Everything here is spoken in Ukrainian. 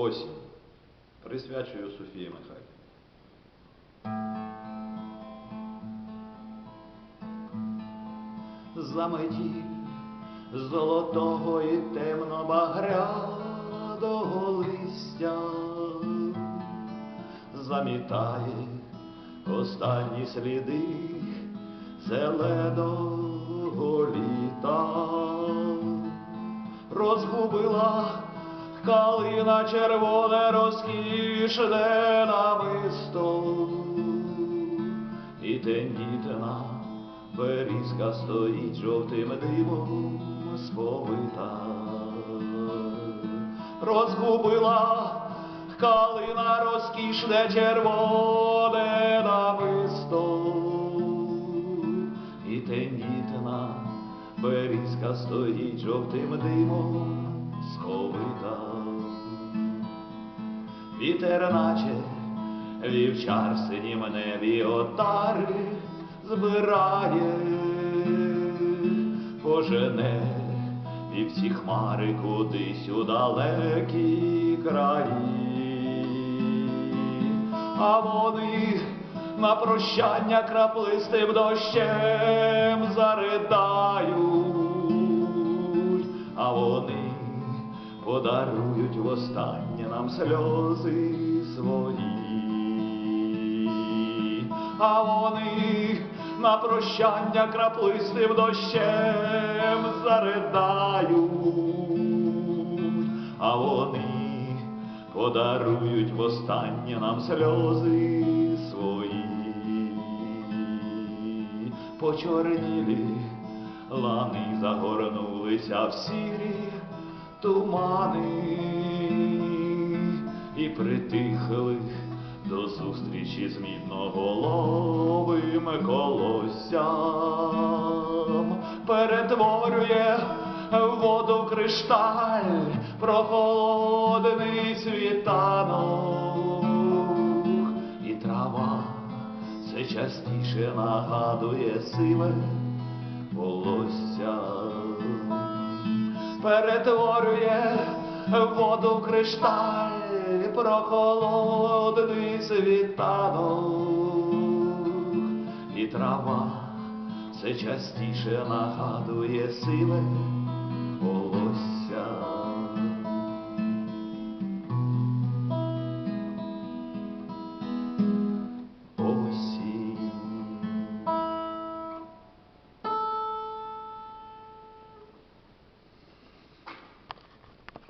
Осінь. Присвячую Софії Михайлівні. Заметіль золотого і темно-багряного листя замітає останні сліди зеленого літа розгубила калина червоне розкішне намисто, і тендітна берізка стоїть жовтим димом сповита. Розгубила калина розкішне червоне намисто, і тендітна берізка стоїть жовтим димом сховита. Вітер наче вівчар синім небі отари збирає, пожене і всі хмари кудись у далекі краї, а вони на прощання краплистим дощем заридають, подарують востаннє нам сльози свої, а вони на прощання краплистим дощем заридають, а вони подарують востаннє нам сльози свої, почорнілі лани загорнулися в сірі тумани і притихли до зустрічі з мідноголовим колоссям, перетворює в воду кришталь прохолодний світанок, і трава все частіше нагадує сиве перетворює воду в кришталь прохолодний світанок, і трава все частіше нагадує сиве